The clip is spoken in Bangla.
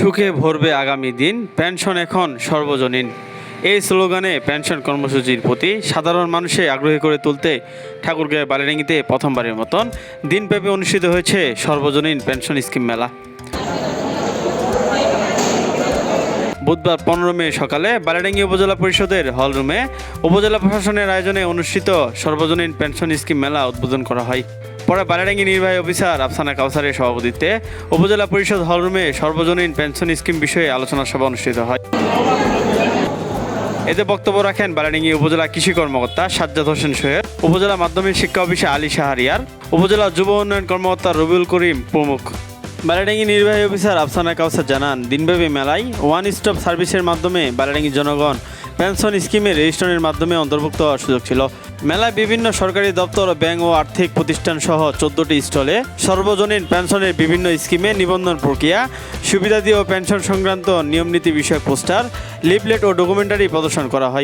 সুখে ভরবে আগামী দিন পেনশন এখন সর্বজনীন। এই স্লোগানে পেনশন কর্মসূচির প্রতি সাধারণ মানুষে আগ্রহী করে তুলতে ঠাকুরগাঁও বালিডাঙ্গিতে প্রথমবারের মতন দিনব্যাপী অনুষ্ঠিত হয়েছে সর্বজনীন পেনশন স্কিম মেলা। বুধবার পনেরো মে সকালে বালিডাঙ্গি উপজেলা পরিষদের হলরুমে উপজেলা প্রশাসনের আয়োজনে অনুষ্ঠিত সর্বজনীন পেনশন স্কিম মেলা উদ্বোধন করা হয়। পরে বালিডাঙ্গি নির্বাহী অফিসার আফসানা কাউসারের সভাপতিত্বে উপজেলা পরিষদ হলরুমে সর্বজনীন পেনশন স্কিম বিষয়ে আলোচনা সভা অনুষ্ঠিত হয়। এতে বক্তব্য রাখেন বারাডিঙ্গি উপজেলা কৃষি কর্মকর্তা সাজ্জাদ হোসেন সোহেব উপজেলা মাধ্যমিক শিক্ষা অফিসে আলী শাহরিয়ার, উপজেলা যুব উন্নয়ন কর্মকর্তা রবিউল করিম প্রমুখ। বারাডাঙ্গি নির্বাহী অফিসার আফসানা কাউসার জানান, দিনব্যাপী মেলায় ওয়ান স্টপ সার্ভিসের মাধ্যমে বারাডাঙ্গি জনগণ পেনশন স্কিমে রেজিস্ট্রেশনের মাধ্যমে অন্তর্ভুক্ত হওয়ার সুযোগ ছিল। মেলায় বিভিন্ন সরকারি দপ্তর, ব্যাংক ও আর্থিক প্রতিষ্ঠান সহ চোদ্দটি স্টলে সর্বজনীন পেনশনের বিভিন্ন স্কিমে নিবন্ধন প্রক্রিয়া, সুবিধাদি ও পেনশন সংক্রান্ত নিয়মনীতি বিষয়ক পোস্টার, লিফলেট ও ডকুমেন্টারি প্রদর্শন করা হয়।